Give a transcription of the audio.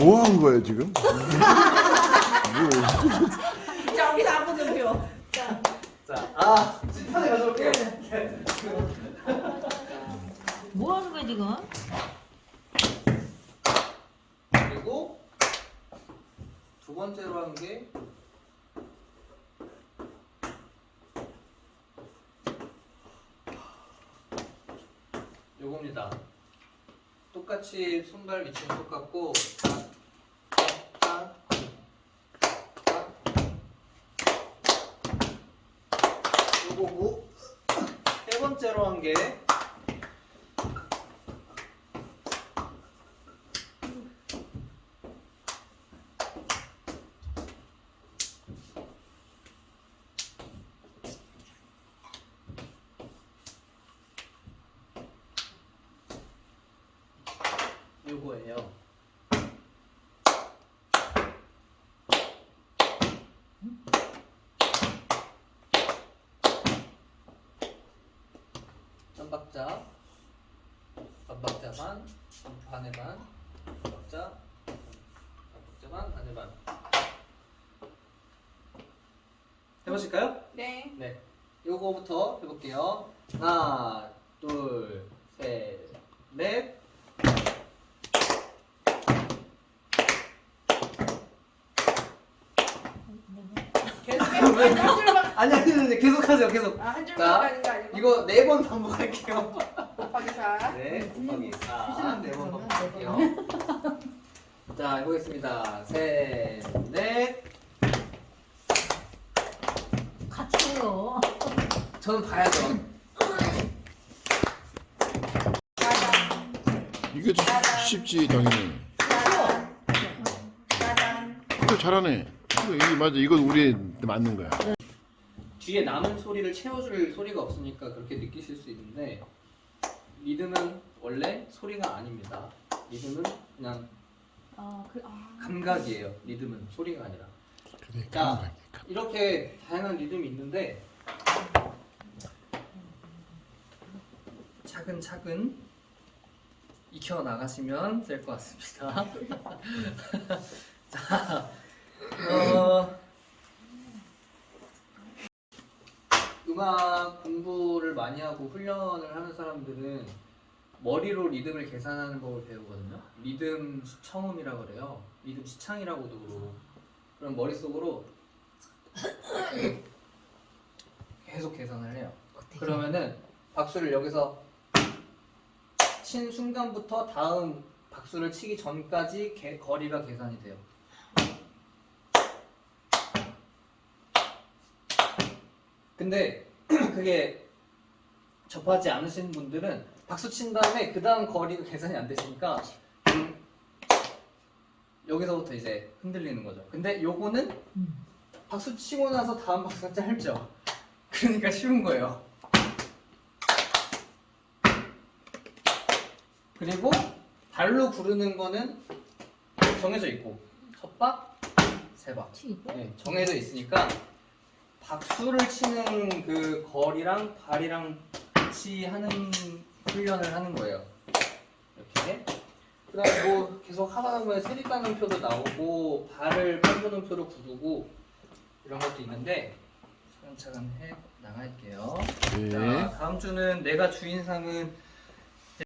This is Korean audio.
뭐 한 거야 지금? 뭐, 저기 아무도 표. 자, 아, 칠판에 가져올게요. 뭐 하는 거야 지금? 그리고 두 번째로 하는 게 요겁니다. 똑같이 손발 위치는 똑같고. 요거고 세 번째로 한게 요거예요. 한 박자, 반 박자 반, 반의 반, 반 박자, 반 박자 반, 반의 반. 해보실까요? 네. 네. 요거부터 해볼게요. 하나, 둘, 셋, 넷. 줄만. 아니 아니 아니 계속 하세요 계속. 아한 줄만 자, 가는 거 아니고. 이거 네 번 반복할게요. 곱하기 4. 네, 곱하기 4. 네번 반복할게요. 자, 해보겠습니다. 셋, 넷. 같이 해요. 저는 봐야죠. 이게 좀 쉽지 당연히. 짜잔. 짜잔. 이거 잘하네. 이거, 이게 맞아. 이건 우리 맞는 거야. 뒤에 남은 소리를 채워줄 소리가 없으니까 그렇게 느끼실 수 있는데 리듬은 원래 소리가 아닙니다. 리듬은 그냥 아, 그, 아. 감각이에요. 리듬은 소리가 아니라. 그래. 자, 감각이. 이렇게 다양한 리듬이 있는데 차근차근 익혀 나가시면 될 것 같습니다. 자, 어, 음악 공부를 많이 하고 훈련을 하는 사람들은 머리로 리듬을 계산하는 법을 배우거든요. 리듬 시청음이라고 그래요. 리듬 시창이라고도 그러고. 그럼 머릿속으로 계속 계산을 해요. 그러면은 박수를 여기서 친 순간부터 다음 박수를 치기 전까지 개- 거리가 계산이 돼요. 근데 그게 접하지 않으신 분들은 박수 친 다음에 그 다음 거리가 계산이 안 되시니까 음, 여기서부터 이제 흔들리는 거죠. 근데 요거는 음. 박수 치고 나서 다음 박수가 짧죠. 그러니까 쉬운 거예요. 그리고 발로 부르는 거는 정해져 있고 첫 박, 세 박. 네, 정해져 있으니까 박수를 치는 그 거리랑 발이랑 같이 하는 훈련을 하는 거예요. 이렇게. 그 다음에 뭐 계속 하다 보면 세리 따는 표도 나오고 발을 팔보는 표로 구르고 이런 것도 있는데 차근차근 해 나갈게요. 네. 자, 다음 주는 내가 주인상은